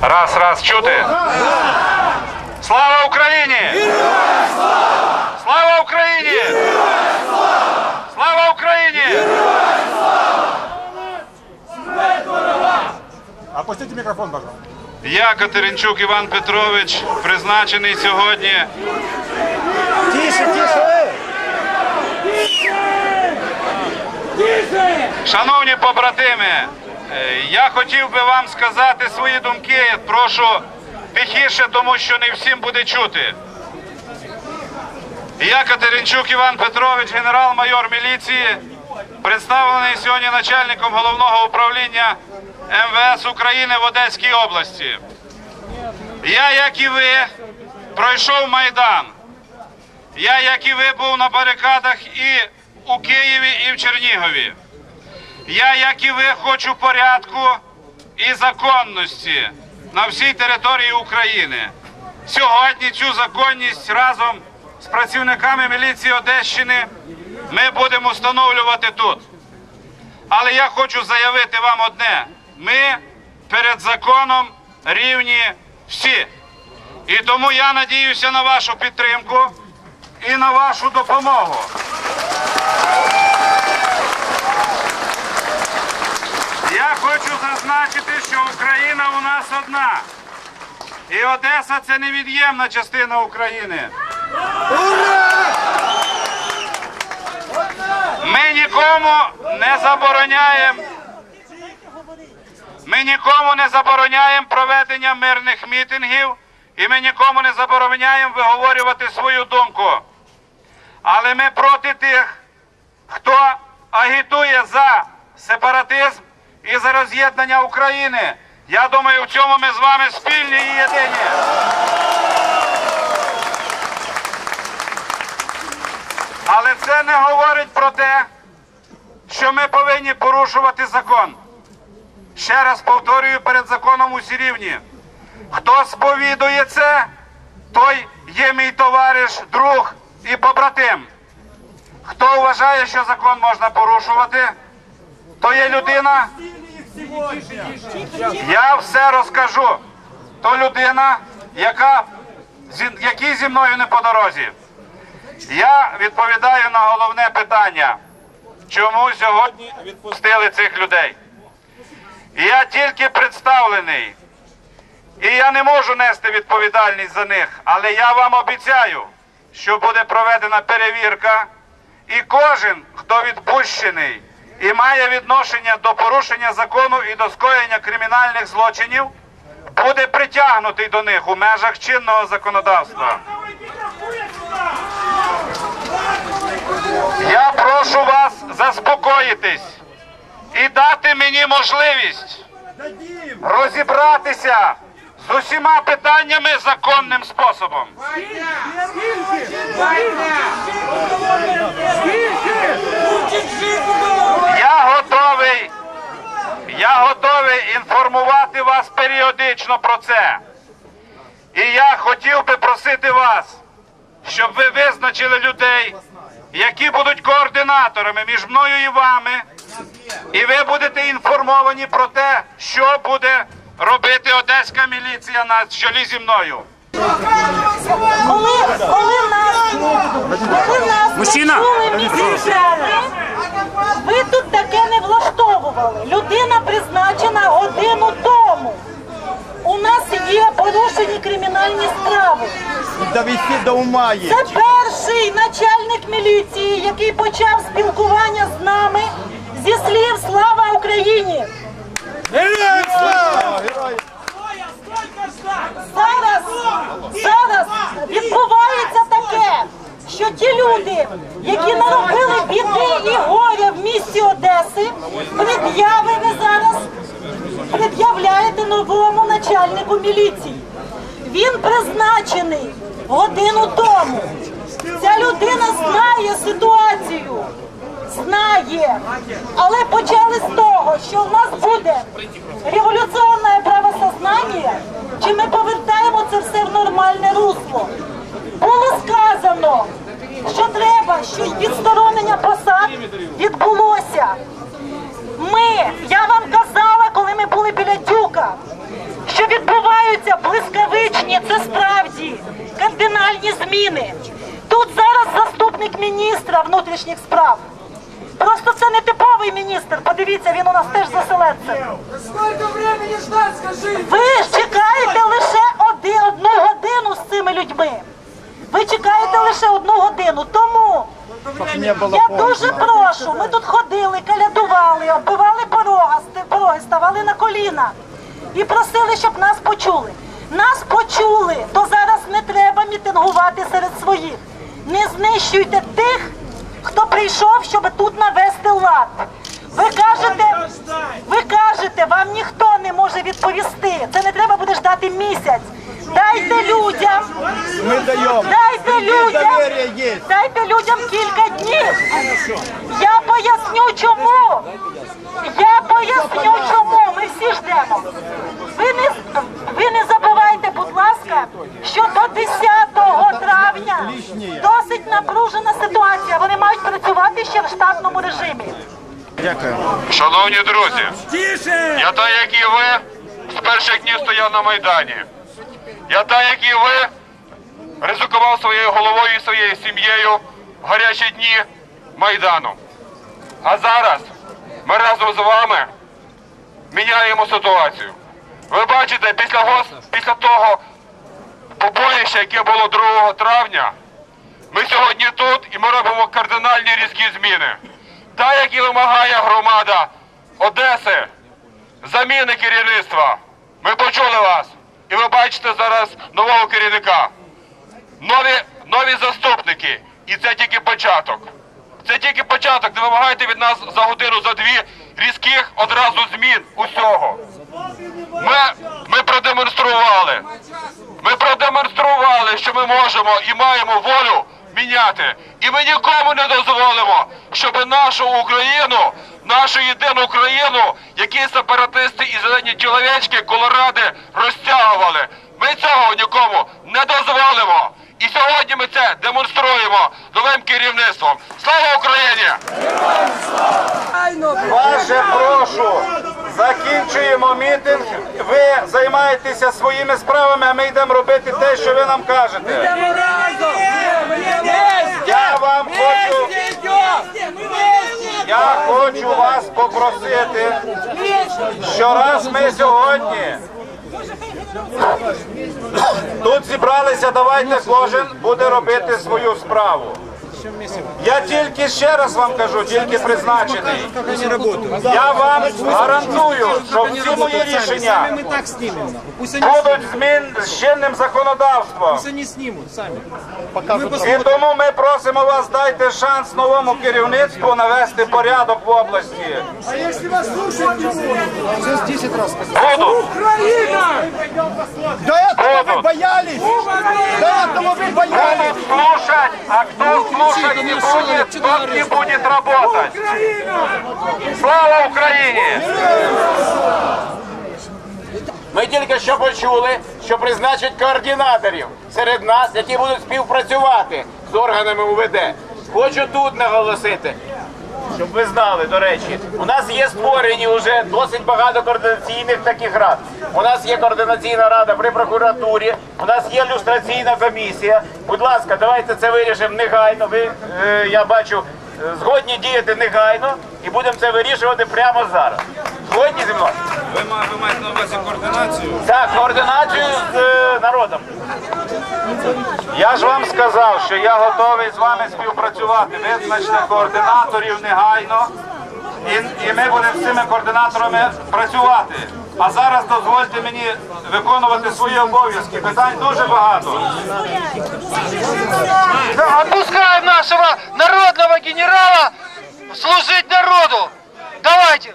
Раз, раз, чути. Слава Україні! Слава Україні! Слава Україні! Опустите микрофон, пожалуйста. Я, Катеринчук Іван Петрович, призначений сьогодні Тише, тише! Шановні побратими, я хотів би вам сказати свої думки. Прошу тихіше, тому що не всім буде чути. Я Катеринчук Іван Петрович, генерал-майор міліції, представлений сьогодні начальником головного управління МВС України в Одеській області. Я, як і ви, пройшов Майдан. Я, як і ви, був на барикадах і у Києві, і в Чернігові. Я, як і ви, хочу порядку і законності на всій території України. Сьогодні цю законність разом з працівниками міліції Одещини ми будемо встановлювати тут. Але я хочу заявити вам одне: ми перед законом рівні всі. І тому я надіюся на вашу підтримку і на вашу допомогу. Я хочу зазначити, що Україна у нас одна. І Одеса це невід'ємна частина України. Ми нікому не забороняємо. Ми нікому не забороняємо проведення мирних мітингів і ми нікому не забороняємо виговорювати свою думку. Але ми проти тих, хто агітує за сепаратизм і за роз'єднання України. Я думаю, в цьому ми з вами спільні і єдині. Але це не говорить про те, що ми повинні порушувати закон. Ще раз повторюю перед законом усі рівні. Хто сповідує це, той є мій товариш, друг і побратим. Хто вважає, що закон можна порушувати, то є людина. Я все розкажу. То людина, яка зі- мною не по дорозі. Я відповідаю на головне питання, чому сьогодні відпустили цих людей. Я тільки представлений. І я не можу нести відповідальність за них, але я вам обіцяю, що буде проведена перевірка, і кожен, хто відпущений і має відношення до порушення закону і до скоєння кримінальних злочинів, буде притягнутий до них у межах чинного законодавства. Я прошу вас заспокоїтись і дати мені можливість розібратися з усіма питаннями законним способом. Я готовий, я готовий інформувати вас періодично про це. І я хотів би просити вас, щоб ви визначили людей, які будуть координаторами між мною і вами, і ви будете інформовані про те, що буде робити одеська міліція на чолі зі мною. Коли, коли нас, коли нас Мужчина! не чули місцеві, ви тут таке не Людина призначена годину тому. У нас є порушені кримінальні справи. Довести до ума є. Це перший начальник міліції, який почав спілкування з нами зі слів Слава Україні. Героям слава! Героям! Зараз, зараз відбувається таке, що ті люди, які наробили біди і горя в місті Одеси, пред'яви ви зараз пред'являєте новому міліції. Він призначений годину тому. Ця людина знає ситуацію. Знає, але почали з того, що в нас буде революційне правосознання, чи ми повертаємо це все в нормальне русло. Було сказано, що треба, що відсторонення посад відбулося. Ми, я вам казала, коли ми були біля дюка. Ні, це справді кардинальні зміни. Тут зараз заступник міністра внутрішніх справ. Просто це не типовий міністр. Подивіться, він у нас теж заселенцем. Ви чекаєте лише оди- одну годину з цими людьми. Ви чекаєте лише одну годину. Тому я дуже прошу. Ми тут ходили, калядували, оббивали порога, пороги, ставали на коліна і просили, щоб нас почули. Нас почули, то зараз не треба мітингувати серед своїх. Не знищуйте тих, хто прийшов, щоб тут навести лад. Ви кажете, ви кажете, вам ніхто не може відповісти. Це не треба буде ждати місяць. Дайте людям, дайте людям, дайте людям кілька днів. Я поясню чому. Я поясню чому. Ми всі ждемо. Ви не, ви не забувайте, будь ласка, що до 10 травня досить напружена ситуація. Вони мають працювати ще в штатному режимі. Шановні друзі, Тише! я так, як і ви, з перших днів стояв на Майдані. Я так, як і ви, ризикував своєю головою і своєю сім'єю в гарячі дні Майдану. А зараз ми разом з вами міняємо ситуацію. Ви бачите, після, гос... після того побоїща, яке було 2 травня, ми сьогодні тут і ми робимо кардинальні різкі зміни. Та, як і вимагає громада Одеси, заміни керівництва. Ми почули вас. І ви бачите зараз нового керівника. Нові, нові заступники. І це тільки початок. Це тільки початок. Не вимагайте від нас за годину, за дві різких одразу змін усього. Ми, ми продемонстрували. Ми продемонстрували, що ми можемо і маємо волю міняти. І ми нікому не дозволимо, щоб нашу Україну, нашу єдину Україну, які сепаратисти і зелені чоловічки, колоради розтягували. Ми цього нікому не дозволимо. І сьогодні ми це демонструємо новим керівництвом. Слава Україні! Ваше прошу, закінчуємо мітинг. Ви займаєтеся своїми справами, а ми йдемо робити те, що ви нам кажете. Я вам хочу, я хочу вас попросити, що раз ми сьогодні тут зібралися, давайте кожен буде робити свою справу. Я тільки ще раз вам кажу, тільки призначений. Я вам гарантую, що всі мої рішення будуть змін з чинним законодавством. І тому ми просимо вас, дайте шанс новому керівництву навести порядок в області. А если вас слушать не будут? Сейчас 10 раз сказал. Буду! Украина! Будет, тот не будет работать. Слава Україні! Ми тільки що почули, що призначать координаторів серед нас, які будуть співпрацювати з органами УВД. Хочу тут наголосити, щоб ви знали, до речі, у нас є створені вже досить багато координаційних таких рад. У нас є координаційна рада при прокуратурі, у нас є люстраційна комісія. Будь ласка, давайте це вирішимо негайно. Ви, е, я бачу, е, згодні діяти негайно і будемо це вирішувати прямо зараз. Згодні зі мною? Ви маєте на увазі координацію? Так, координацію з е, народом. Я ж вам сказав, що я готовий з вами співпрацювати. Визначте координаторів негайно, і, і ми будемо з цими координаторами працювати. А зараз дозвольте мені виконувати свої обов'язки. Питань дуже багато. Отпускаем нашего народного генерала служить народу. Давайте,